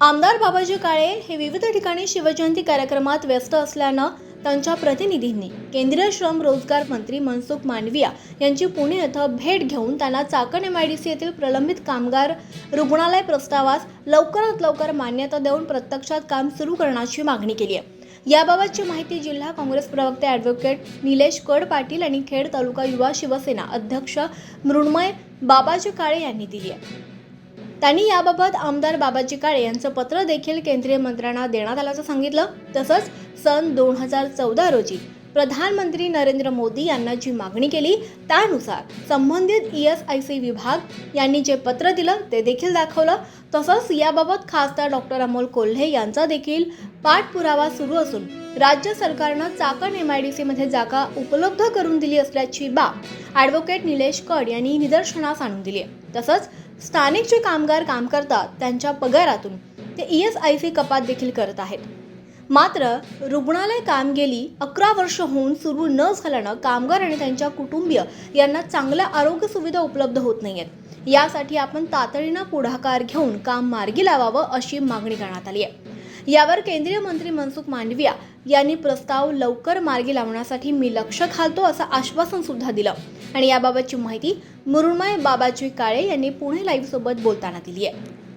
आमदार बाबाजी काळे हे विविध ठिकाणी शिवजयंती कार्यक्रमात व्यस्त असल्यानं त्यांच्या प्रतिनिधींनी केंद्रीय श्रम रोजगार मंत्री मनसुख मांडविया यांची पुणे येथे भेट घेऊन त्यांना Chakan M I D C येथील प्रलंबित कामगार रुग्णालय प्रस्तावास लवकरात लवकर मान्यता देऊन प्रत्यक्षात काम सुरू करण्याची मागणी केली आहे. याबाबतची माहिती जिल्हा काँग्रेस प्रवक्ते ॲडव्होकेट निलेश कड पाटील आणि खेड तालुका युवा शिवसेना अध्यक्ष मृण्मय बाबाजी काळे यांनी दिली आहे. त्यांनी याबाबत आमदार बाबाजी काळे यांचं पत्र देखील केंद्रीय मंत्र्यांना देण्यात आल्याचं सांगितलं. तसंच सन दोन हजार चौदा रोजी प्रधानमंत्री नरेंद्र मोदी यांना जी मागणी केली त्यानुसार संबंधित ई एस आय सी विभाग यांनी जे पत्र दिलं ते देखील दाखवलं. तसंच याबाबत खासदार डॉक्टर अमोल कोल्हे यांचा देखील पाठपुरावा सुरू असून राज्य सरकारनं चाकण एम आय डी सीमध्ये जागा उपलब्ध करून दिली असल्याची बाब ॲडव्होकेट निलेश कड यांनी निदर्शनास आणून दिली आहे. तसंच स्थानिक जे कामगार काम करतात त्यांच्या पगारातून ते ई एस आय सी कपात देखील करत आहेत. मात्र रुग्णालय कामगिरी अकरा वर्ष होऊन सुरू न झाल्यानं कामगार आणि त्यांच्या कुटुंबीय यांना चांगल्या आरोग्य सुविधा उपलब्ध होत नाहीयेत. यासाठी आपण तातडीनं पुढाकार घेऊन काम मार्गी लावावं अशी मागणी करण्यात आली आहे. यावर केंद्रीय मंत्री मनसुख मांडविया यांनी प्रस्ताव लवकर मार्गी लावण्यासाठी मी लक्ष घालतो असं आश्वासन सुद्धा दिलं. आणि याबाबतची माहिती मृण्मय बाबाजी काळे यांनी पुणे लाईव्ह सोबत बोलताना दिली आहे.